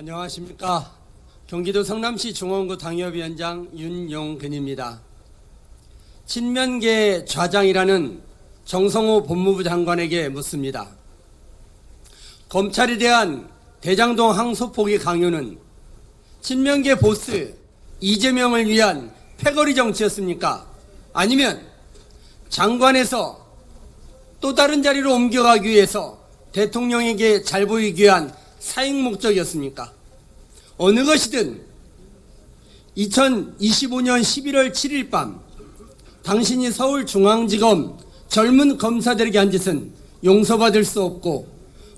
안녕하십니까. 경기도 성남시 중원구 당협위원장 윤용근입니다. 친면계 좌장이라는 정성호 법무부 장관에게 묻습니다. 검찰에 대한 대장동 항소 포기 강요는 친명계 보스 이재명을 위한 패거리 정치였습니까? 아니면 장관에서 또 다른 자리로 옮겨가기 위해서 대통령에게 잘 보이기 위한 사익 목적이었습니까? 어느 것이든 2025년 11월 7일 밤 당신이 서울중앙지검 젊은 검사들에게 한 짓은 용서받을 수 없고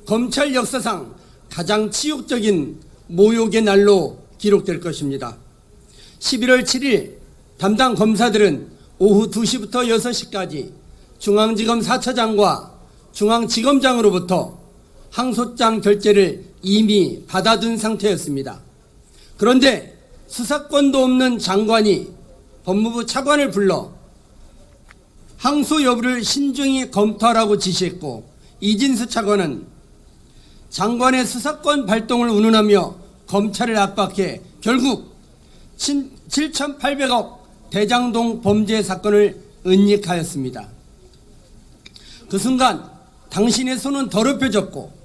검찰 역사상 가장 치욕적인 모욕의 날로 기록될 것입니다. 11월 7일 담당 검사들은 오후 2시부터 6시까지 중앙지검 4차장과 중앙지검장으로부터 항소장 결재를 이미 받아둔 상태였습니다. 그런데 수사권도 없는 장관이 법무부 차관을 불러 항소 여부를 신중히 검토하라고 지시했고 이진수 차관은 장관의 수사권 발동을 운운하며 검찰을 압박해 결국 7,800억 대장동 범죄 사건을 은닉하였습니다. 그 순간 당신의 손은 더럽혀졌고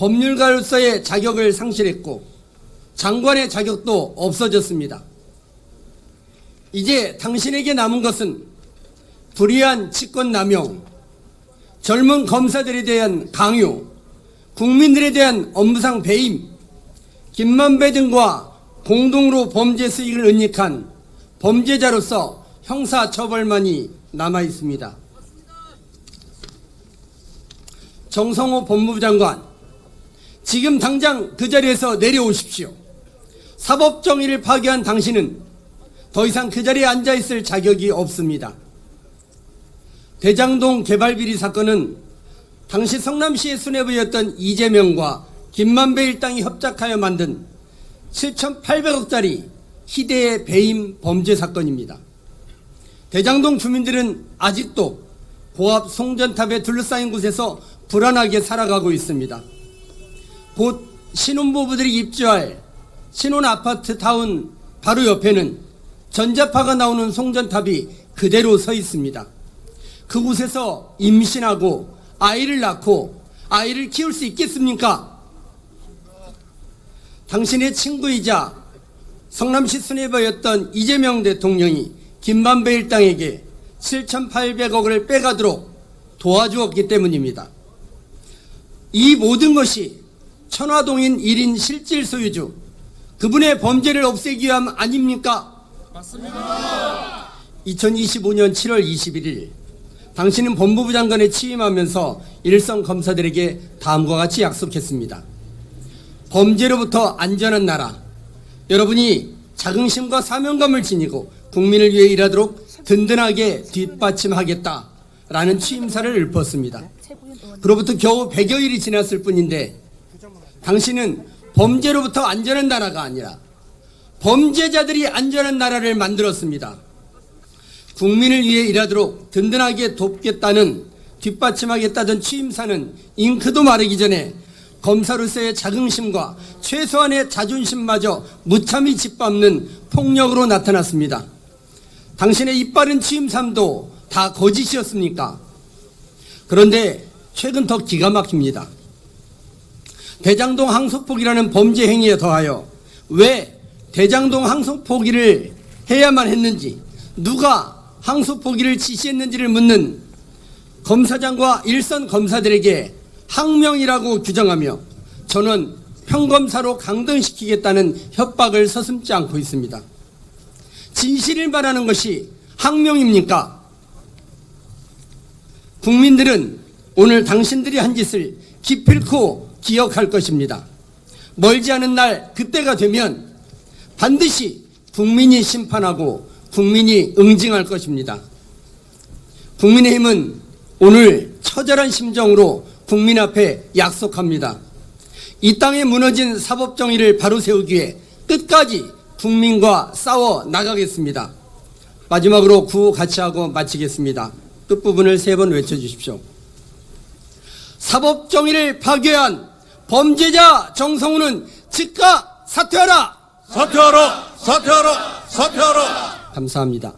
법률가로서의 자격을 상실했고 장관의 자격도 없어졌습니다. 이제 당신에게 남은 것은 불의한 직권 남용, 젊은 검사들에 대한 강요, 국민들에 대한 업무상 배임, 김만배 등과 공동으로 범죄 수익을 은닉한 범죄자로서 형사 처벌만이 남아 있습니다. 정성호 법무부 장관, 지금 당장 그 자리에서 내려오십시오. 사법 정의를 파괴한 당신은 더 이상 그 자리에 앉아 있을 자격이 없습니다. 대장동 개발 비리 사건은 당시 성남시의 수뇌부였던 이재명과 김만배 일당이 협작하여 만든 7,800억짜리 희대의 배임 범죄 사건입니다. 대장동 주민들은 아직도 고압 송전탑에 둘러싸인 곳에서 불안하게 살아가고 있습니다. 곧 신혼부부들이 입주할 신혼 아파트 타운 바로 옆에는 전자파가 나오는 송전탑이 그대로 서 있습니다. 그곳에서 임신하고 아이를 낳고 아이를 키울 수 있겠습니까? 당신의 친구이자 성남시 수뇌부였던 이재명 대통령이 김만배 일당에게 7,800억을 빼가도록 도와주었기 때문입니다. 이 모든 것이 천화동인 1인 실질 소유주 그분의 범죄를 없애기 위함 아닙니까? 맞습니다. 2025년 7월 21일 당신은 법무부 장관에 취임하면서 일선 검사들에게 다음과 같이 약속했습니다. 범죄로부터 안전한 나라 여러분이 자긍심과 사명감을 지니고 국민을 위해 일하도록 든든하게 뒷받침하겠다라는 취임사를 읊었습니다. 그로부터 겨우 100여일이 지났을 뿐인데 당신은 범죄로부터 안전한 나라가 아니라 범죄자들이 안전한 나라를 만들었습니다. 국민을 위해 일하도록 든든하게 돕겠다는 뒷받침하겠다던 취임사는 잉크도 마르기 전에 검사로서의 자긍심과 최소한의 자존심마저 무참히 짓밟는 폭력으로 나타났습니다. 당신의 이빠른 취임삼도 다 거짓이었습니까? 그런데 최근 더 기가 막힙니다. 대장동 항소포기라는 범죄 행위에 더하여 왜 대장동 항소포기를 해야만 했는지 누가 항소포기를 지시했는지를 묻는 검사장과 일선 검사들에게 항명이라고 규정하며 저는 평검사로 강등시키겠다는 협박을 서슴지 않고 있습니다. 진실을 말하는 것이 항명입니까? 국민들은 오늘 당신들이 한 짓을 기필코 기억할 것입니다. 멀지 않은 날 그때가 되면 반드시 국민이 심판하고 국민이 응징할 것입니다. 국민의힘은 오늘 처절한 심정으로 국민 앞에 약속합니다. 이 땅에 무너진 사법 정의를 바로 세우기 위해 끝까지 국민과 싸워 나가겠습니다. 마지막으로 구호 같이 하고 마치겠습니다. 끝부분을 세 번 외쳐주십시오. 사법 정의를 파괴한 범죄자 정성우는 즉각 사퇴하라! 사퇴하라! 사퇴하라! 사퇴하라! 감사합니다.